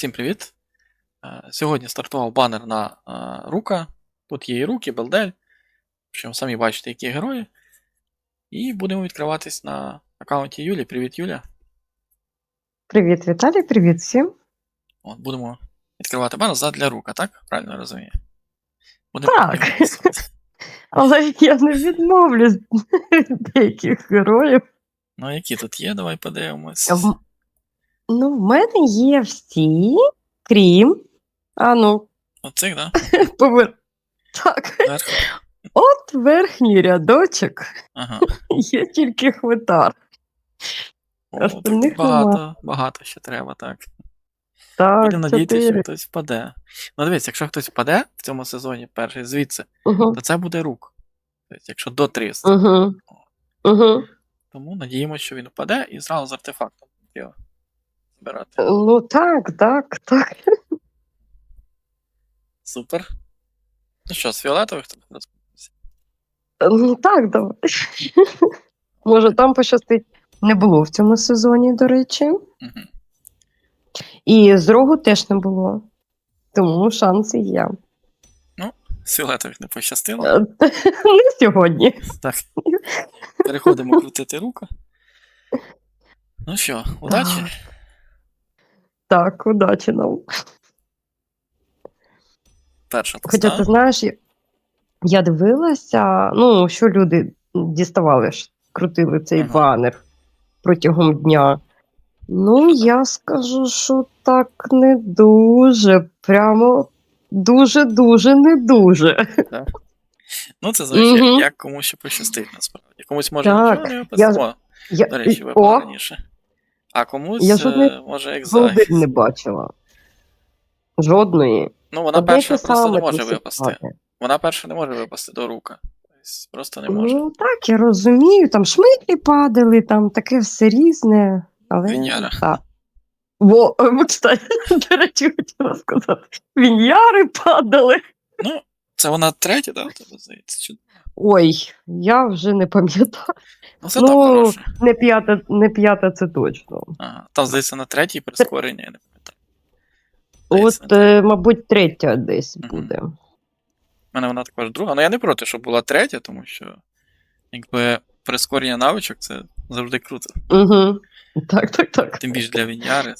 Всім привіт! Е, Сьогодні стартував банер на е, Рука. Тут є і руки, Белдель. Причому самі бачите, які герої. І будемо відкриватись на аккаунті Юлі. Привіт, Юля. Привіт, Віталій, привіт всім. От, будемо відкривати банер задля рука, так? Правильно розумію? Будемо Так. Але я не відмовлюсь від деяких героїв. Ну, які тут є, давай подивимось. Ну, в мене є всі, крім. А ну, Оцих, да? повер... Так, Зверху. от верхній рядочок Ага. є тільки хвитар. О, так багато, багато ще треба, так. Так, Будемо надіятися, що хтось впаде. Ну дивись, якщо хтось впаде в цьому сезоні, перший звідси, Угу. то це буде рук. Тобто, якщо до 300. Угу. Угу. Тому надіємося, що він впаде і зразу з артефактом збирати. Ну так, так, так. Супер. Ну що, з фіолетових тут? Ну так, давай. Може, там пощастить. Не було в цьому сезоні, до речі. Угу. І з рогу теж не було. Тому шанси є. З фіолетових не пощастило. Е, Не сьогодні. Так. Переходимо крутити рука. Ну що, удачі? Так, удачі нам. Перша Хоча ти знаєш, я- дивилася, ну, що люди діставали ж, крутили цей Ага. банер протягом дня. Ну, я скажу, що так не дуже. Прямо дуже-дуже не дуже. Ну, це залежить, Мгм. як, комусь ще пощастить, насправді. Комусь може Так, нічого не я-. Я, До речі, випало О, раніше. А комусь Я е, жодної може як голди не бачила. Жодної. Ну, вона Одне перша те просто не може випасти. багато. Вона перша не може випасти до рука. Тобто Просто не може. Ну так, я розумію, там шмитлі падали, там таке все різне. Але Віньяра. так. Во, е, кстати, до речі, хотіла сказати. Віньяри падали. Ну, це вона третя, да, тебе здається? Чи... Ой, я вже не пам'ятаю. Ну, це Ну, хороше. Не п'ята, не п'ята це точно. Ага. Там, здається, на третій прискорення, я не пам'ятаю. Здається, От, на третій. е, мабуть, третя десь Мгм. буде. У мене вона також друга. Ну я не проти, щоб була третя, тому що якби прискорення навичок це завжди круто. Угу. Так, так, так. Тим більше для Віньяри.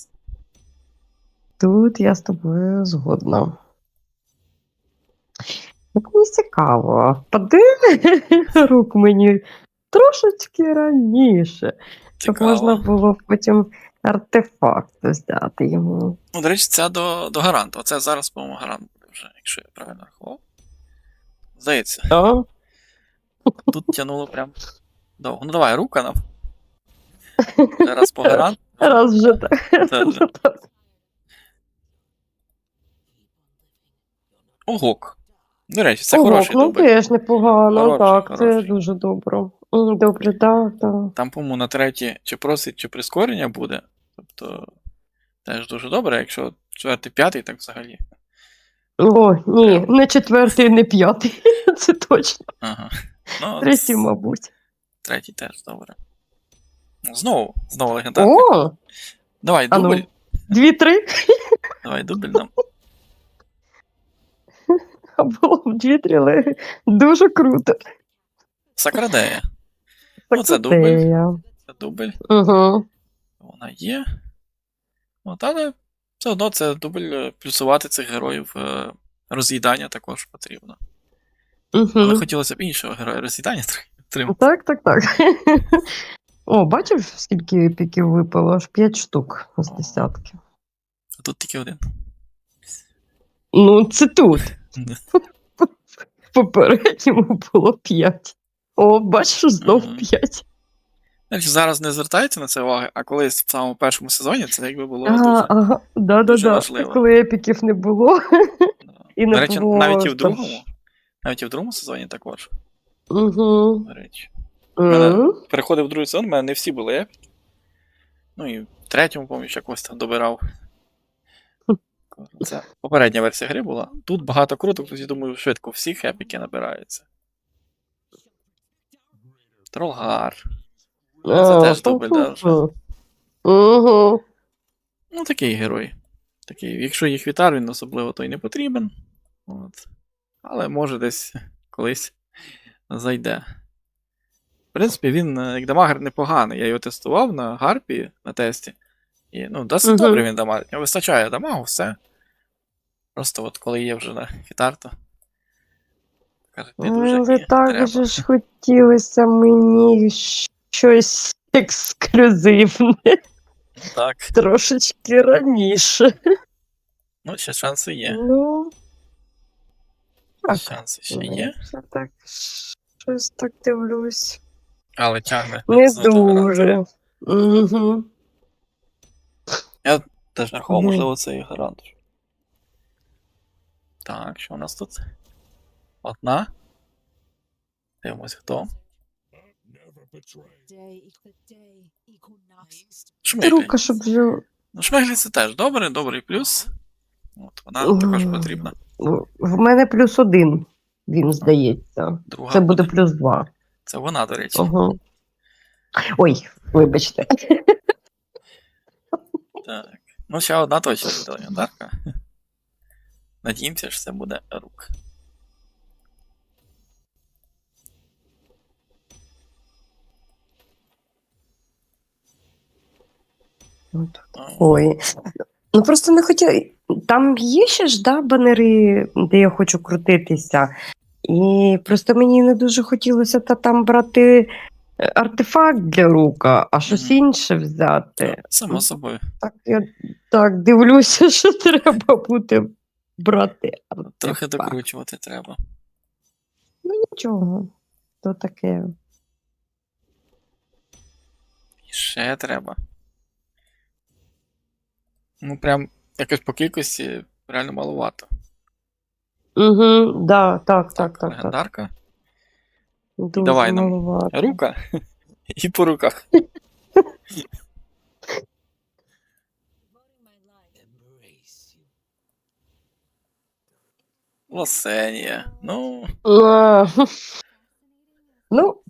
Тут я з тобою згодна. Як мені цікаво, впаде рук мені трошечки раніше, щоб Цікаво. можна було потім артефакт взяти йому. Ну, до речі, ця до, до гаранту. Оце зараз, по-моєму, гарант вже, якщо я правильно рахував. Здається, А? тут тянуло прям довго. Ну давай, рука нам. Зараз по гарант. Раз вже так. Це. Огок. До речі, це Ого, хороший ну дубль. теж непогано, Хороший, так, це дуже добре. М, Добре, так, так. Там, по-моєму, на третій чи просить, чи прискорення буде. Тобто теж дуже добре, якщо четвертий, п'ятий, так взагалі. О, ні, не четвертий, не п'ятий. Це точно. Ага. Ну, Третій, мабуть. Третій теж добре. Ну, Знову, знову легендарка. О, Давай, а ну. дубль. дві-три. Давай, дубль нам. Було але дуже круто. Сакрадея. Ну, це дубль. Це дубль. Угу. Вона є. От, але все одно це дубль е, плюсувати цих героїв е, роз'їдання також потрібно. Але Угу. хотілося б іншого героя роз'їдання отримати. Так, так, так. О, бачив, скільки епіків випало? Аж 5 штук з десятки. А тут тільки один. Ну, це тут. В попередньому було 5. О, бачиш, знов 5. Значить, зараз не звертається на це уваги, а колись в самому першому сезоні це якби було Ага, дуже. ага, да, дуже да. важливо. Коли епіків не було. І не До речі, було навіть і в там- другому. Навіть і в другому сезоні також. Угу. До речі. Угу. Переходив в другий сезон, в мене не всі були епіки. Ну і в третьому, пам'ятаю, якось там добирав. Це попередня версія гри була. Тут багато круток, тоді думаю, швидко всіх епіки набираються. Тролгар. Це теж дубль, да. Угу. Ну, такий герой. Такий, якщо їх вітар, він особливо той не потрібен. От. Але може десь колись зайде. В принципі, він е, як дамагер непоганий. Я його тестував на гарпі на тесті. І ну, досить Мгм. добре він дамагер. Вистачає дамагу, все. Просто от коли є вже на хітар, то. Не дуже Але так треба. же ж хотілося мені щось ексклюзивне Так. трошечки раніше. Ну, ще шанси є. Ну, так. Шанси ще ну, є. я так щось так дивлюсь. Але тягне. Не дуже. Угу. Теж рахував, можливо, це і гарант. Так, що у нас тут? Одна. Дивимось, хто. Рука, щоб вже Ну, шмиглі це теж добре, добрий плюс. От, вона також потрібна. в мене плюс один, він здається. Друга Це буде плюс два. Це вона, до речі. Угу. Ой, вибачте. Так. Ну, ще одна точно буде легендарка. Надіємося, що це буде рук. Ой. Ну просто не хотіла. Там є ще ж да, банери, де я хочу крутитися. І просто мені не дуже хотілося та там брати е, артефакт для рука, а щось Мгм. інше взяти. Само собою. Так я так дивлюся, що треба буде брати. Трохи артефакт. докручувати треба. Ну нічого. То таке. І ще треба. Ну, прям якось по кількості реально маловато. Угу, да, так, так, так. так. легендарка. Дуже давай нам. маловато. Рука і по руках. Лосенія. Ну, Ну,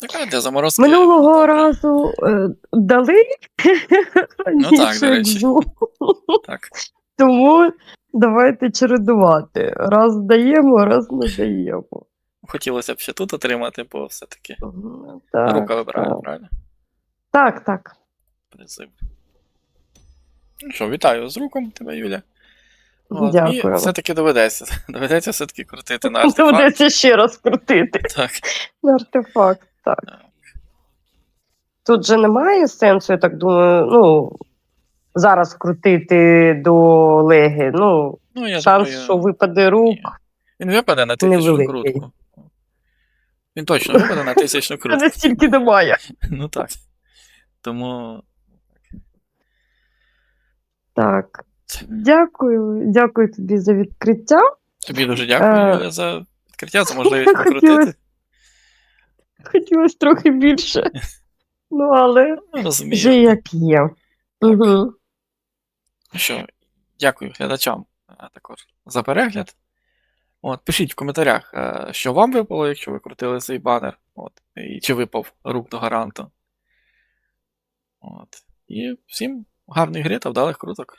така для заморозки. минулого разу е, дали Ну так, до речі. Так. Тому давайте чередувати. Раз даємо, раз не даємо. Хотілося б ще тут отримати, бо все-таки Так, рука вибирає, так. правильно? так, так. Призив. Ну що, вітаю з руком тебе, Юля. От, Дякую. І все-таки доведеться. Доведеться все-таки крутити на артефакт. Доведеться ще раз крутити Так. на артефакт. Так. Так. Тут же немає сенсу, я так думаю, ну. Зараз крутити до леги. Ну, Ну, я шанс, думаю, що випаде рук. ні. Він випаде на тисячну Невеликий. крутку. Він точно випаде на тисячну Це крутку. настільки немає. Ну так. Тому Так. Дякую, дякую тобі за відкриття. тобі дуже дякую, Е, за відкриття, за можливість покрутити. Хотілося трохи більше. Ну, але Ну, вже як є. Угу. Ну що, дякую глядачам також за перегляд. От, пишіть в коментарях, е, що вам випало, якщо ви крутили цей банер. От, і чи випав рук до гаранту. От. І всім гарної гри та вдалих круток.